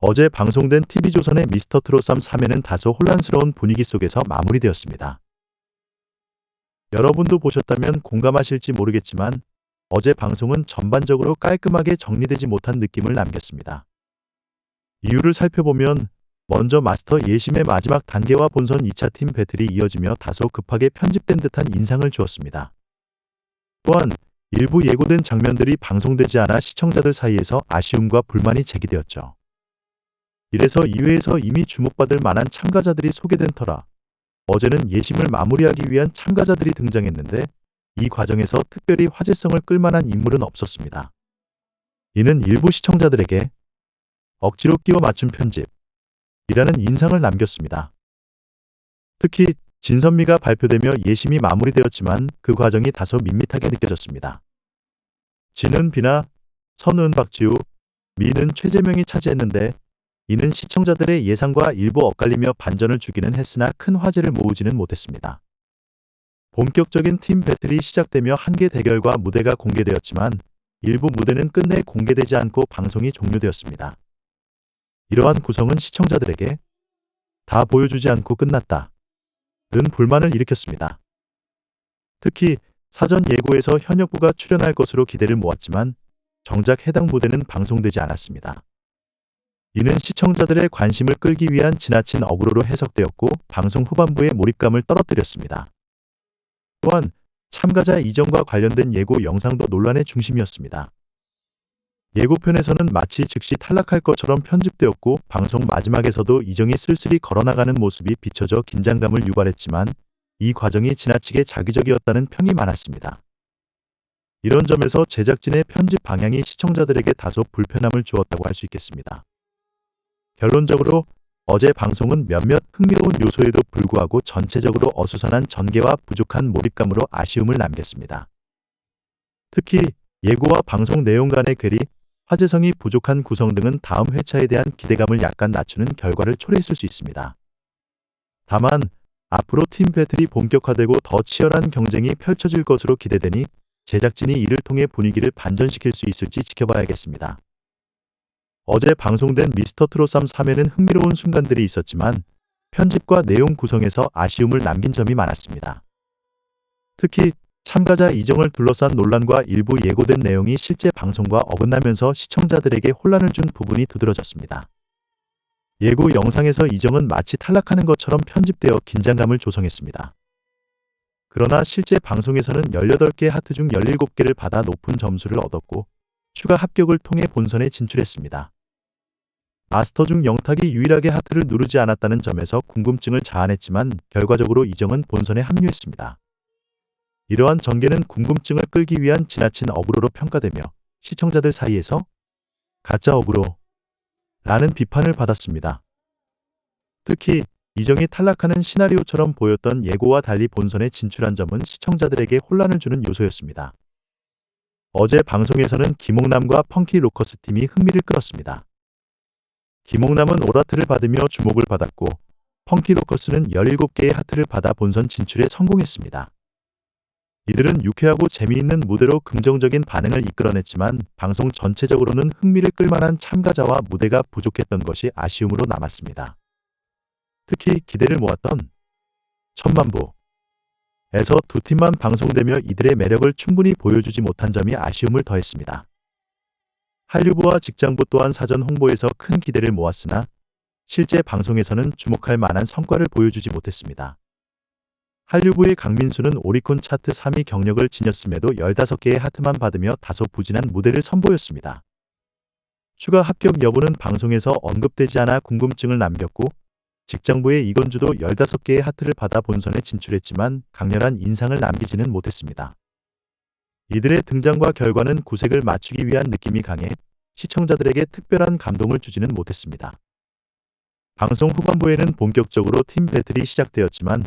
어제 방송된 TV조선의 미스터 트롯3 3회는 다소 혼란스러운 분위기 속에서 마무리되었습니다. 여러분도 보셨다면 공감하실지 모르겠지만 어제 방송은 전반적으로 깔끔하게 정리되지 못한 느낌을 남겼습니다. 이유를 살펴보면 먼저 마스터 예심의 마지막 단계와 본선 2차 팀 배틀이 이어지며 다소 급하게 편집된 듯한 인상을 주었습니다. 또한 일부 예고된 장면들이 방송되지 않아 시청자들 사이에서 아쉬움과 불만이 제기되었죠. 이래서 2회에서 이미 주목받을 만한 참가자들이 소개된 터라 어제는 예심을 마무리하기 위한 참가자들이 등장했는데 이 과정에서 특별히 화제성을 끌만한 인물은 없었습니다. 이는 일부 시청자들에게 억지로 끼워 맞춘 편집이라는 인상을 남겼습니다. 특히 진선미가 발표되며 예심이 마무리되었지만 그 과정이 다소 밋밋하게 느껴졌습니다. 진은 비나, 선은 박지우, 미는 최재명이 차지했는데 이는 시청자들의 예상과 일부 엇갈리며 반전을 주기는 했으나 큰 화제를 모으지는 못했습니다. 본격적인 팀 배틀이 시작되며 한 개 대결과 무대가 공개되었지만 일부 무대는 끝내 공개되지 않고 방송이 종료되었습니다. 이러한 구성은 시청자들에게 다 보여주지 않고 끝났다. 는 불만을 일으켰습니다. 특히 사전 예고에서 현역부가 출연할 것으로 기대를 모았지만 정작 해당 무대는 방송되지 않았습니다. 이는 시청자들의 관심을 끌기 위한 지나친 어그로로 해석되었고 방송 후반부의 몰입감을 떨어뜨렸습니다. 또한 참가자 이정과 관련된 예고 영상도 논란의 중심이었습니다. 예고편에서는 마치 즉시 탈락할 것처럼 편집되었고 방송 마지막에서도 이정이 쓸쓸히 걸어나가는 모습이 비춰져 긴장감을 유발했지만 이 과정이 지나치게 자기적이었다는 평이 많았습니다. 이런 점에서 제작진의 편집 방향이 시청자들에게 다소 불편함을 주었다고 할 수 있겠습니다. 결론적으로 어제 방송은 몇몇 흥미로운 요소에도 불구하고 전체적으로 어수선한 전개와 부족한 몰입감으로 아쉬움을 남겼습니다. 특히 예고와 방송 내용 간의 괴리, 화제성이 부족한 구성 등은 다음 회차에 대한 기대감을 약간 낮추는 결과를 초래했을 수 있습니다. 다만 앞으로 팀 배틀이 본격화되고 더 치열한 경쟁이 펼쳐질 것으로 기대되니 제작진이 이를 통해 분위기를 반전시킬 수 있을지 지켜봐야겠습니다. 어제 방송된 미스터 트롯3 3회는 흥미로운 순간들이 있었지만 편집과 내용 구성에서 아쉬움을 남긴 점이 많았습니다. 특히 참가자 이정을 둘러싼 논란과 일부 예고된 내용이 실제 방송과 어긋나면서 시청자들에게 혼란을 준 부분이 두드러졌습니다. 예고 영상에서 이정은 마치 탈락하는 것처럼 편집되어 긴장감을 조성했습니다. 그러나 실제 방송에서는 18개 하트 중 17개를 받아 높은 점수를 얻었고 추가 합격을 통해 본선에 진출했습니다. 마스터 중 영탁이 유일하게 하트를 누르지 않았다는 점에서 궁금증을 자아냈지만 결과적으로 이정은 본선에 합류했습니다. 이러한 전개는 궁금증을 끌기 위한 지나친 어그로로 평가되며 시청자들 사이에서 가짜 어그로 라는 비판을 받았습니다. 특히 이정이 탈락하는 시나리오처럼 보였던 예고와 달리 본선에 진출한 점은 시청자들에게 혼란을 주는 요소였습니다. 어제 방송에서는 김홍남과 펑키 로커스 팀이 흥미를 끌었습니다. 김홍남은 오라트를 받으며 주목을 받았고 펑키 로커스는 17개의 하트를 받아 본선 진출에 성공했습니다. 이들은 유쾌하고 재미있는 무대로 긍정적인 반응을 이끌어냈지만 방송 전체적으로는 흥미를 끌만한 참가자와 무대가 부족했던 것이 아쉬움으로 남았습니다. 특히 기대를 모았던 천만부 에서 두 팀만 방송되며 이들의 매력을 충분히 보여주지 못한 점이 아쉬움을 더했습니다. 한류부와 직장부 또한 사전 홍보에서 큰 기대를 모았으나 실제 방송에서는 주목할 만한 성과를 보여주지 못했습니다. 한류부의 강민수는 오리콘 차트 3위 경력을 지녔음에도 15개의 하트만 받으며 다소 부진한 무대를 선보였습니다. 추가 합격 여부는 방송에서 언급되지 않아 궁금증을 남겼고 직장부의 이건주도 15개의 하트를 받아 본선에 진출했지만 강렬한 인상을 남기지는 못했습니다. 이들의 등장과 결과는 구색을 맞추기 위한 느낌이 강해 시청자들에게 특별한 감동을 주지는 못했습니다. 방송 후반부에는 본격적으로 팀 배틀이 시작되었지만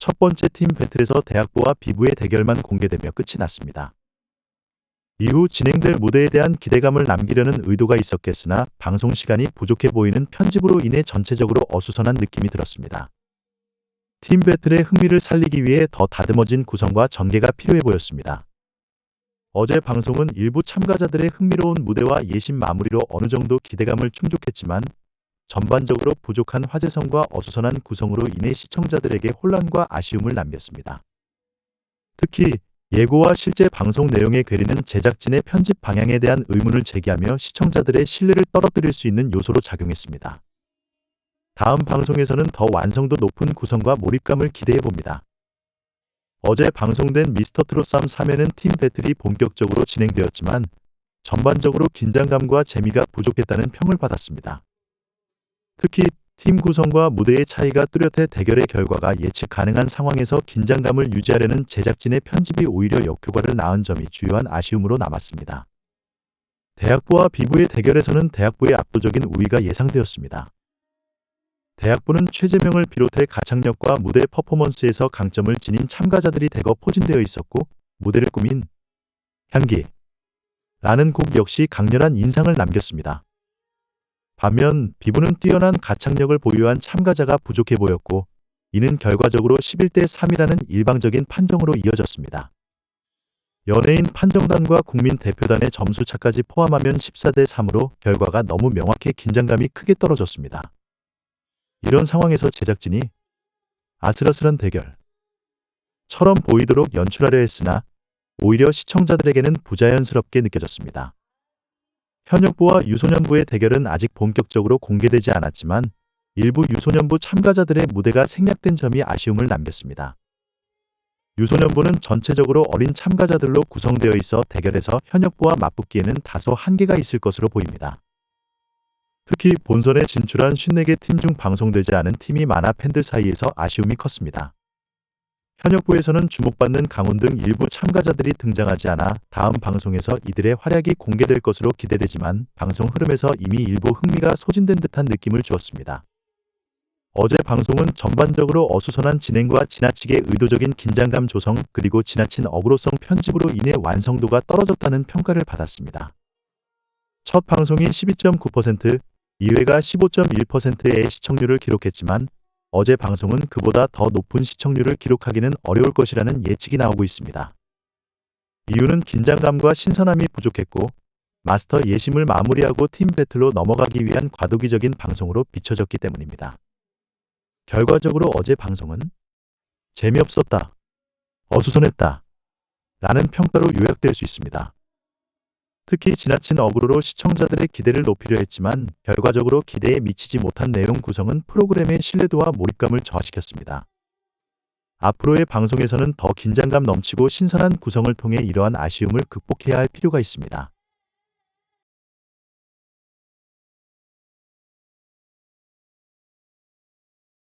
첫 번째 팀 배틀에서 대학부와 비부의 대결만 공개되며 끝이 났습니다. 이후 진행될 무대에 대한 기대감을 남기려는 의도가 있었겠으나 방송 시간이 부족해 보이는 편집으로 인해 전체적으로 어수선한 느낌이 들었습니다. 팀 배틀의 흥미를 살리기 위해 더 다듬어진 구성과 전개가 필요해 보였습니다. 어제 방송은 일부 참가자들의 흥미로운 무대와 예심 마무리로 어느 정도 기대감을 충족했지만 전반적으로 부족한 화제성과 어수선한 구성으로 인해 시청자들에게 혼란과 아쉬움을 남겼습니다. 특히 예고와 실제 방송 내용의 괴리는 제작진의 편집 방향에 대한 의문을 제기하며 시청자들의 신뢰를 떨어뜨릴 수 있는 요소로 작용했습니다. 다음 방송에서는 더 완성도 높은 구성과 몰입감을 기대해 봅니다. 어제 방송된 미스터 트롯 3 3회는 팀 배틀이 본격적으로 진행되었지만 전반적으로 긴장감과 재미가 부족했다는 평을 받았습니다. 특히 팀 구성과 무대의 차이가 뚜렷해 대결의 결과가 예측 가능한 상황에서 긴장감을 유지하려는 제작진의 편집이 오히려 역효과를 낳은 점이 주요한 아쉬움으로 남았습니다. 대학부와 비부의 대결에서는 대학부의 압도적인 우위가 예상되었습니다. 대학부는 최재명을 비롯해 가창력과 무대 퍼포먼스에서 강점을 지닌 참가자들이 대거 포진되어 있었고 무대를 꾸민 향기 라는 곡 역시 강렬한 인상을 남겼습니다. 반면 비부는 뛰어난 가창력을 보유한 참가자가 부족해 보였고 이는 결과적으로 11대 3이라는 일방적인 판정으로 이어졌습니다. 연예인 판정단과 국민 대표단의 점수차까지 포함하면 14대 3으로 결과가 너무 명확해 긴장감이 크게 떨어졌습니다. 이런 상황에서 제작진이 아슬아슬한 대결처럼 보이도록 연출하려 했으나 오히려 시청자들에게는 부자연스럽게 느껴졌습니다. 현역부와 유소년부의 대결은 아직 본격적으로 공개되지 않았지만 일부 유소년부 참가자들의 무대가 생략된 점이 아쉬움을 남겼습니다. 유소년부는 전체적으로 어린 참가자들로 구성되어 있어 대결에서 현역부와 맞붙기에는 다소 한계가 있을 것으로 보입니다. 특히 본선에 진출한 54개 팀 중 방송되지 않은 팀이 많아 팬들 사이에서 아쉬움이 컸습니다. 현역부에서는 주목받는 강훈 등 일부 참가자들이 등장하지 않아 다음 방송에서 이들의 활약이 공개될 것으로 기대되지만 방송 흐름에서 이미 일부 흥미가 소진된 듯한 느낌을 주었습니다. 어제 방송은 전반적으로 어수선한 진행과 지나치게 의도적인 긴장감 조성 그리고 지나친 어그로성 편집으로 인해 완성도가 떨어졌다는 평가를 받았습니다. 첫 방송이 12.9%, 2회가 15.1%의 시청률을 기록했지만 어제 방송은 그보다 더 높은 시청률을 기록하기는 어려울 것이라는 예측이 나오고 있습니다. 이유는 긴장감과 신선함이 부족했고 마스터 예심을 마무리하고 팀 배틀로 넘어가기 위한 과도기적인 방송으로 비춰졌기 때문입니다. 결과적으로 어제 방송은 재미없었다, 어수선했다 라는 평가로 요약될 수 있습니다. 특히 지나친 어그로로 시청자들의 기대를 높이려 했지만 결과적으로 기대에 미치지 못한 내용 구성은 프로그램의 신뢰도와 몰입감을 저하시켰습니다. 앞으로의 방송에서는 더 긴장감 넘치고 신선한 구성을 통해 이러한 아쉬움을 극복해야 할 필요가 있습니다.